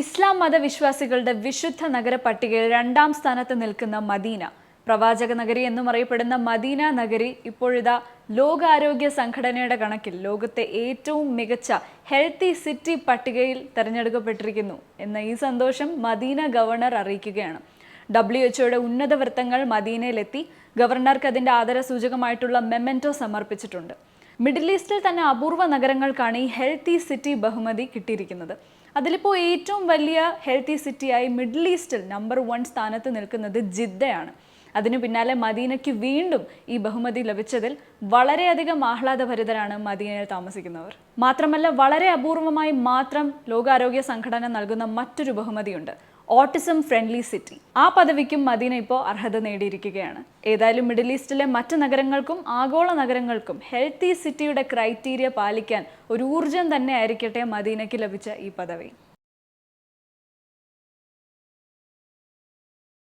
ഇസ്ലാം മതവിശ്വാസികളുടെ വിശുദ്ധ നഗര പട്ടികയിൽ രണ്ടാം സ്ഥാനത്ത് നിൽക്കുന്ന മദീന. പ്രവാചക നഗരി എന്നും അറിയപ്പെടുന്ന മദീന നഗരി ഇപ്പോഴിതാ ലോകാരോഗ്യ സംഘടനയുടെ കണക്കിൽ ലോകത്തെ ഏറ്റവും മികച്ച ഹെൽത്തി സിറ്റി പട്ടികയിൽ തിരഞ്ഞെടുക്കപ്പെട്ടിരിക്കുന്നു എന്ന ഈ സന്തോഷം മദീന ഗവർണർ അറിയിക്കുകയാണ്. ഡബ്ല്യു എച്ച്ഒയുടെ ഉന്നത വൃത്തങ്ങൾ മദീനയിലെത്തി. ഗവർണർക്ക് അതിന്റെ ആദരസൂചകമായിട്ടുള്ള മെമ്മന്റോ സമർപ്പിച്ചിട്ടുണ്ട്. മിഡിൽ ഈസ്റ്റിൽ തന്നെ അപൂർവ നഗരങ്ങൾക്കാണ് ഈ ഹെൽത്തി സിറ്റി ബഹുമതി കിട്ടിയിരിക്കുന്നത്. അതിലിപ്പോൾ ഏറ്റവും വലിയ ഹെൽത്തി സിറ്റിയായി മിഡിൽ ഈസ്റ്റിൽ നമ്പർ വൺ സ്ഥാനത്ത് നിൽക്കുന്നത് ജിദ്ദയാണ്. അതിനു പിന്നാലെ മദീനയ്ക്ക് വീണ്ടും ഈ ബഹുമതി ലഭിച്ചതിൽ വളരെയധികം ആഹ്ലാദഭരിതരാണ് മദീനയിൽ താമസിക്കുന്നവർ. മാത്രമല്ല വളരെ അപൂർവമായി മാത്രം ലോകാരോഗ്യ സംഘടന നൽകുന്ന മറ്റൊരു ബഹുമതിയുണ്ട്. ഓട്ടിസം ഫ്രണ്ട്ലി സിറ്റി ആ പദവിക്കും മദീന ഇപ്പോൾ അർഹത നേടിയിരിക്കുകയാണ്. ഏതായാലും മിഡിൽ ഈസ്റ്റിലെ മറ്റ് നഗരങ്ങൾക്കും ആഗോള നഗരങ്ങൾക്കും ഹെൽത്തി സിറ്റിയുടെ ക്രൈറ്റീരിയ പാലിക്കാൻ ഒരു ഊർജം തന്നെ ആയിരിക്കട്ടെ മദീനയ്ക്ക് ലഭിച്ച ഈ പദവി.